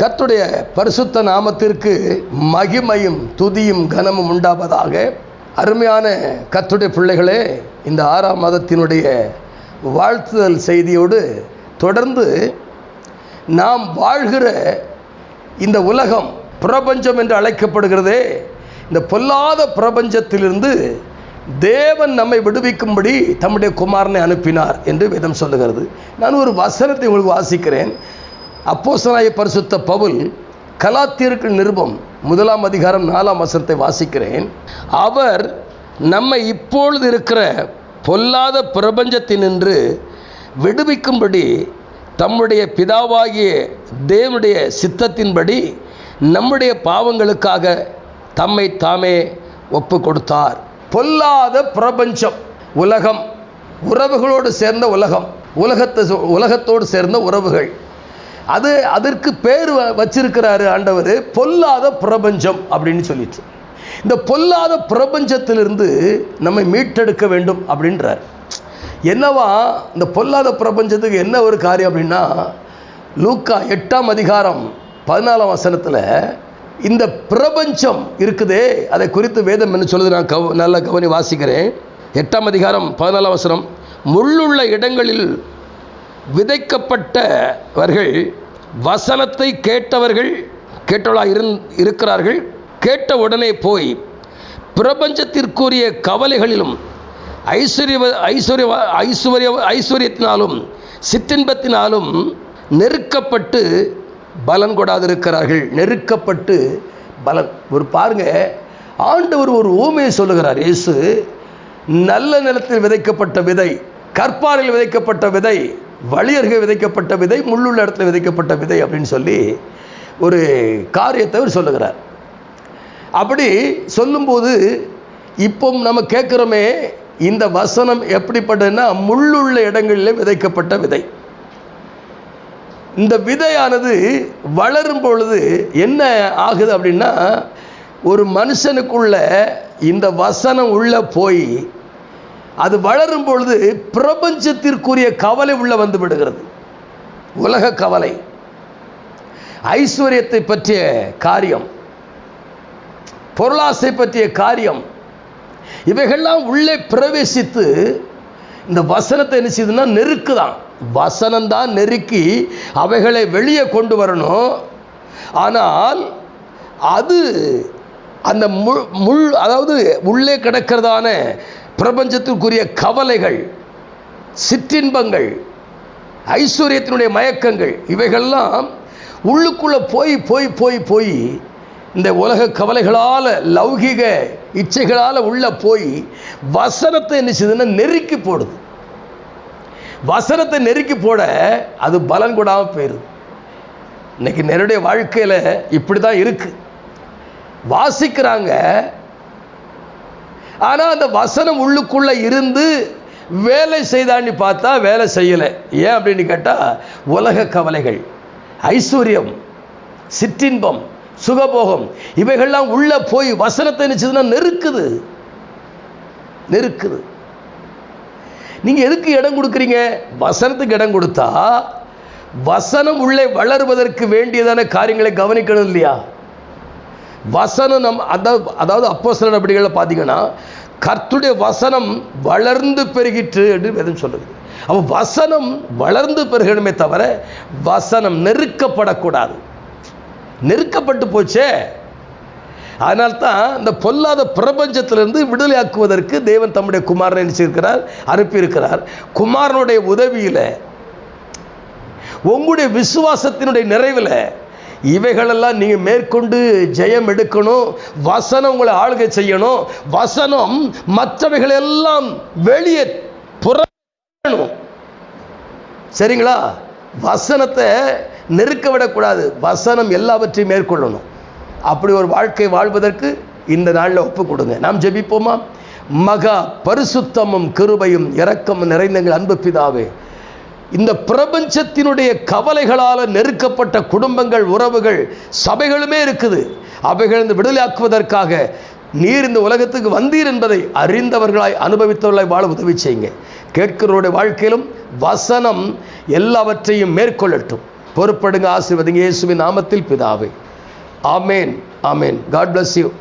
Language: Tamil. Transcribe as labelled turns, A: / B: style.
A: கத்துடைய பரிசுத்த நாமத்திற்கு மகிமையும் துதியும் கனமும் உண்டாவதாக அருமையான கத்துடைய பிள்ளைகளே இந்த ஆறாம் மதத்தினுடைய வாழ்த்துதல் செய்தியோடு தொடர்ந்து நாம் வாழ்கிற இந்த உலகம் பிரபஞ்சம் என்று அழைக்கப்படுகிறதே இந்த பொல்லாத பிரபஞ்சத்திலிருந்து தேவன் நம்மை விடுவிக்கும்படி தம்முடைய குமாரனை அனுப்பினார் என்று வேதம் சொல்லுகிறது. நான் ஒரு வசனத்தை உங்களுக்கு வாசிக்கிறேன். அப்போசனாய பரிசுத்த பவுல் கலாத்தியருக்கு நிருபம் முதலாம் அதிகாரம் நாலாம் வசனத்தை வாசிக்கிறேன். அவர் நம்மை இப்பொழுது இருக்கிற பொல்லாத பிரபஞ்சத்தினின்று விடுவிக்கும்படி தம்முடைய பிதாவாகிய தேவனுடைய சித்தத்தின்படி நம்முடைய பாவங்களுக்காக தம்மை தாமே ஒப்பு கொடுத்தார் பொல்லாத பிரபஞ்சம் உலகம் உறவுகளோடு சேர்ந்த உலகம் உலகத்தை உலகத்தோடு சேர்ந்த உறவுகள். அது அதற்கு பேர் வ- வச்சிருக்கிறாரு ஆண்டவர் பொல்லாத பிரபஞ்சம் அப்படின்னு சொல்லிட்டு. இந்த பொல்லாத பிரபஞ்சத்திலிருந்து நம்மை மீட்டெடுக்க வேண்டும் அப்படின்றார். என்னவா இந்த பொல்லாத பிரபஞ்சத்துக்கு என்ன ஒரு காரியம் அப்படின்னா லூக்கா எட்டாம் அதிகாரம் பதினாலாம் வசனத்தில் இந்த பிரபஞ்சம் இருக்குதே அதை குறித்து வேதம் என்ன சொல்லுது நான் கவ நல்ல கவனி வாசிக்கிறேன். எட்டாம் அதிகாரம் பதினாலாம் வசனம் முள்ளுள்ள இடங்களில் விதைக்கப்பட்டவர்கள் வசனத்தை கேட்டவர்கள் கேட்டவளாக இருந் இருக்கிறார்கள் கேட்ட உடனே போய் பிரபஞ்சத்திற்குரிய கவலைகளிலும் ஐஸ்வர்ய ஐஸ்வர்ய ஐஸ்வர்ய ஐஸ்வர்யத்தினாலும் சிற்றின்பத்தினாலும் நெருக்கப்பட்டு பலன் கொடாதிருக்கிறார்கள். நெருக்கப்பட்டு பலன். ஒரு பாருங்க ஆண்டவர் ஒரு ஊமையை சொல்லுகிறார். இயேசு நல்ல நிலத்தில் விதைக்கப்பட்ட விதை கற்பாறையில் விதைக்கப்பட்ட விதை வழியருகே விதைக்கப்பட்ட விதை முள்ளுள்ள இடத்துல விதைக்கப்பட்ட விதை அப்படின்னு சொல்லி ஒரு காரியத்தை அவர் சொல்லுகிறார். அப்படி சொல்லும்போது இப்போ நம்ம கேட்குறோமே இந்த வசனம் எப்படிப்பட்டதுன்னா முள்ளுள்ள இடங்களில் விதைக்கப்பட்ட விதை. இந்த விதையானது வளரும் பொழுது என்ன ஆகுது அப்படின்னா ஒரு மனுஷனுக்குள்ள இந்த வசனம் உள்ளே போய் அது வளரும் பொழுது பிரபஞ்சத்திற்குரிய கவலை உள்ள வந்து விடுகிறது. உலக கவலை. ஐஸ்வர்யத்தை பற்றிய காரியம். பொருளாசை பற்றிய காரியம். இவைகள்லாம் உள்ளே பிரவேசித்து இந்த வசனத்தை என்ன செய்யுதுன்னா நெருக்குதான். வசனம் தான் நெருக்கி அவைகளை வெளியே கொண்டு வரணும். ஆனால் அது அந்த முள் முள் அதாவது உள்ளே கிடக்கிறதான பிரபஞ்சத்திற்குரிய கவலைகள் சிற்றின்பங்கள் ஐஸ்வர்யத்தினுடைய மயக்கங்கள் இவைகள்லாம் உள்ளுக்குள்ளே போய் போய் போய் போய் இந்த உலக கவலைகளால் லௌகிக இச்சைகளால் உள்ளே போய் வசனத்தை என்ன செய்யுதுன்னா நெருக்கி போடுது. வசனத்தை நெருக்கி போட அது பலன் கூடாமல் போயிடுது இன்னைக்கு என்னுடைய வாழ்க்கையில் இப்படி தான் இருக்குது வாசிக்கிறாங்க ஆனால் அந்த வசனம் உள்ளுக்குள்ளே இருந்து வேலை செய்தான்னு பார்த்தா வேலை செய்யலை. ஏன் அப்படின்னு கேட்டால் உலக கவலைகள் ஐஸ்வர்யம் சிற்றின்பம் சுகபோகம் இவைகள்லாம் உள்ள போய் வசனத்தை நினச்சதுன்னா நெருக்குது. நெருக்குது. நீங்கள் எதுக்கு இடம் கொடுக்குறீங்க? வசனத்துக்கு இடம் கொடுத்தா வசனம் உள்ளே வளருவதற்கு வேண்டியதான காரியங்களை கவனிக்கணும் இல்லையா? வசனம் நம் அதாவது அதாவது அப்போ சில நடவடிக்கைகளில் பார்த்தீங்கன்னா கர்த்துடைய வசனம் வளர்ந்து பெருகிற்று என்று வேதம் சொல்லுது. அப்போ வசனம் வளர்ந்து பெருகணுமே தவிர வசனம் நெருக்கப்படக்கூடாது. நெருக்கப்பட்டு போச்சே. அதனால்தான் இந்த பொல்லாத பிரபஞ்சத்திலிருந்து விடுதலையாக்குவதற்கு தேவன் தம்முடைய குமாரனை நினைச்சிருக்கிறார் அனுப்பியிருக்கிறார். குமாரனுடைய உதவியில் உங்களுடைய விசுவாசத்தினுடைய நிறைவில் இவைகளெல்லாம் நீங்கள் மேற்கொண்டு ஜெயம் எடுக்கணும் வசனம் உங்களை ஆளுகை செய்யணும் வசனம் மற்றவைகளெல்லாம் வெளியே புறணும் சரிங்களா? வசனத்தை நெருக்க விடக்கூடாது. வசனம் எல்லாவற்றையும் மேற்கொள்ளணும். அப்படி ஒரு வாழ்க்கை வாழ்வதற்கு இந்த நாளில் ஒப்பு கொடுங்க. நாம் ஜெபிப்போமா? மகா பரிசுத்தமும் கிருபையும் இரக்கமும் நிறைந்தங்கள் அன்பு பிதாவே இந்த பிரபஞ்சத்தினுடைய கவலைகளால் நெருக்கப்பட்ட குடும்பங்கள் உறவுகள் சபைகளுமே இருக்குது. அவைகளிருந்து இந்த விடுதலையாக்குவதற்காக நீர் இந்த உலகத்துக்கு வந்தீர் என்பதை அறிந்தவர்களாய் அனுபவித்தவர்களாய் வாழ உதவி செய்யுங்க. கேட்கிறவருடைய வாழ்க்கையிலும் வசனம் எல்லாவற்றையும் மேற்கொள்ளட்டும். பொறுப்படுங்க ஆசீர்வதிங்க இயேசுவின் நாமத்தில் பிதாவே. ஆமேன் ஆமேன். God bless you